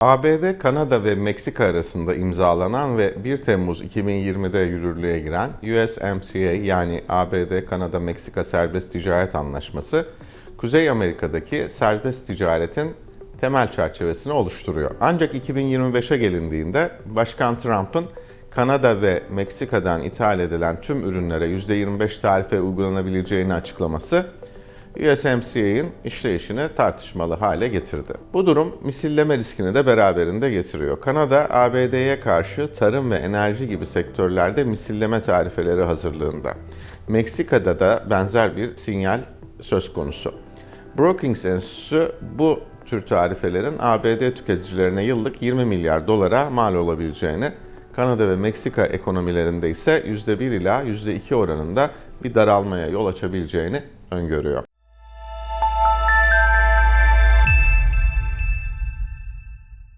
ABD, Kanada ve Meksika arasında imzalanan ve 1 Temmuz 2020'de yürürlüğe giren USMCA yani ABD-Kanada-Meksika Serbest Ticaret Anlaşması, Kuzey Amerika'daki serbest ticaretin temel çerçevesini oluşturuyor. Ancak 2025'e gelindiğinde Başkan Trump'ın Kanada ve Meksika'dan ithal edilen tüm ürünlere %25 tarife uygulanabileceğini açıklaması USMCA'nin işleyişini tartışmalı hale getirdi. Bu durum misilleme riskini de beraberinde getiriyor. Kanada, ABD'ye karşı tarım ve enerji gibi sektörlerde misilleme tarifeleri hazırlığında. Meksika'da da benzer bir sinyal söz konusu. Brookings Enstitüsü bu tür tarifelerin ABD tüketicilerine yıllık 20 milyar dolara mal olabileceğini, Kanada ve Meksika ekonomilerinde ise %1 ila %2 oranında bir daralmaya yol açabileceğini öngörüyor.